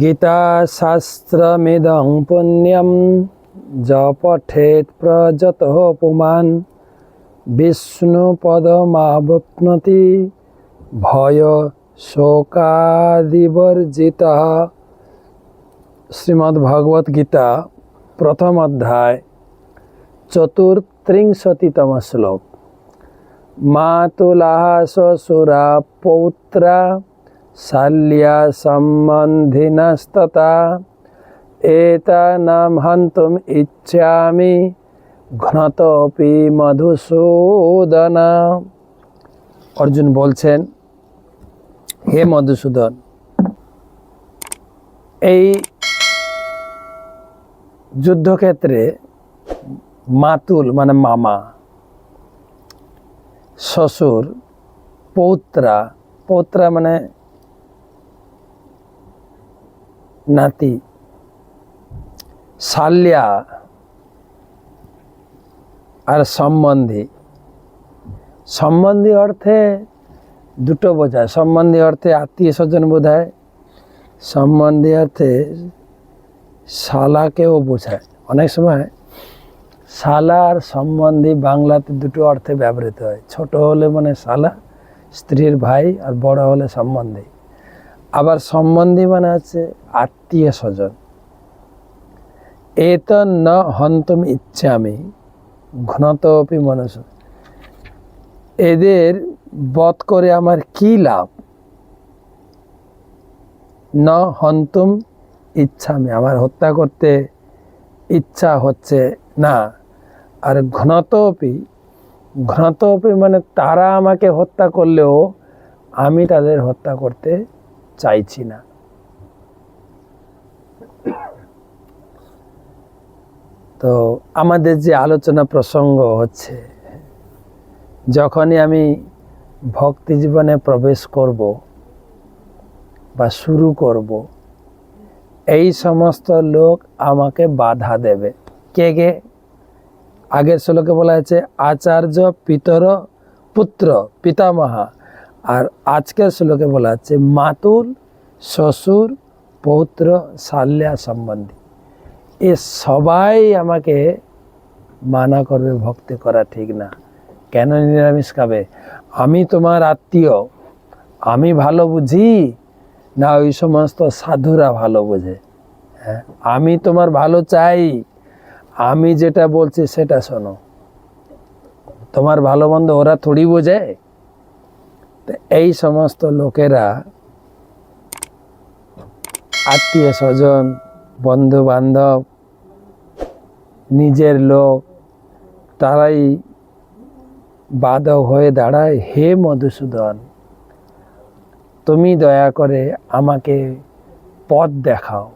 গীতাশাস্ত্রমিদং পুণ্যম য পঠেৎ প্রযত পুমান বিষ্ণুপদমাবপ্নতি ভয় শোকাদিবর্জিত শ্রীমদ্ ভগবত গীতা প্রথম অধ্যায় চতুর্ত্রিংশতিতম শ্লোক মাতুলাহ শ্বশুরা পৌত্রা শাল্যা সম্বন্ধিনস্ততা এতানাম হন্তুম ইচ্ছামি ঘনতপি মধুসূদন অর্জুন বলছেন হে মধুসূদন এই যুদ্ধক্ষেত্রে মাতুল মানে মামা, শ্বশুর, পৌত্রা পৌত্রা মানে নাতি। শাল্যা আর সম্বন্ধী। সম্বন্ধী অর্থে দুটো বোঝায়। সম্বন্ধী অর্থে আত্মীয় স্বজন বোঝায়। সম্বন্ধী অর্থে শালাকেও বোঝায়। অনেক সময় শালা আর সম্বন্ধী বাংলাতে দুটো অর্থে ব্যবহৃত হয়। ছোট হলে মানে শালা, স্ত্রীর ভাই আর বড় হলে সম্বন্ধী। আবার সম্বন্ধী মানে আছে আত্মীয় স্বজন। এত ন হন্তম ইচ্ছামি, ঘনতপি মনস। এদের বধ করে আমার কি লাভ? ন হন্তুম ইচ্ছামি, আমার হত্যা করতে ইচ্ছা হচ্ছে না। আর ঘনতপি ঘনতপি মানে তারা আমাকে হত্যা করলেও আমি তাদের হত্যা করতে চাইছি না। তো আমাদের যে আলোচনা প্রসঙ্গ হচ্ছে, যখনই আমি ভক্তি জীবনে প্রবেশ করব বা শুরু করব, এই সমস্ত লোক আমাকে বাধা দেবে। কে কে? আগের শ্লোকে বলা হয়েছে, আচার্য পিতর পুত্র পিতামহা। আর আজকের শ্লোকে বলা আছে, মাতুল শ্বশুর পৌত্র শাল্যা সম্বন্ধী। এ সবাই আমাকে মানা করবে, ভক্তি করা ঠিক না। কেন নিরামিষ খাবে? আমি তোমার আত্মীয়। আমি ভালো বুঝি? না, ওই সমস্ত সাধুরা ভালো বোঝে। হ্যাঁ আমি তোমার ভালো চাই। আমি যেটা বলছি সেটা শোনো। তোমার ভালো মন্দ ওরা থোড়ি বোঝে? এই সমস্ত লোকেরা আত্মীয় স্বজন বন্ধু বান্ধব নিজের লোক, তারাই বাধক হয়ে দাঁড়ায়, হে মধুসূদন, তুমি দয়া করে আমাকে পথ দেখাও।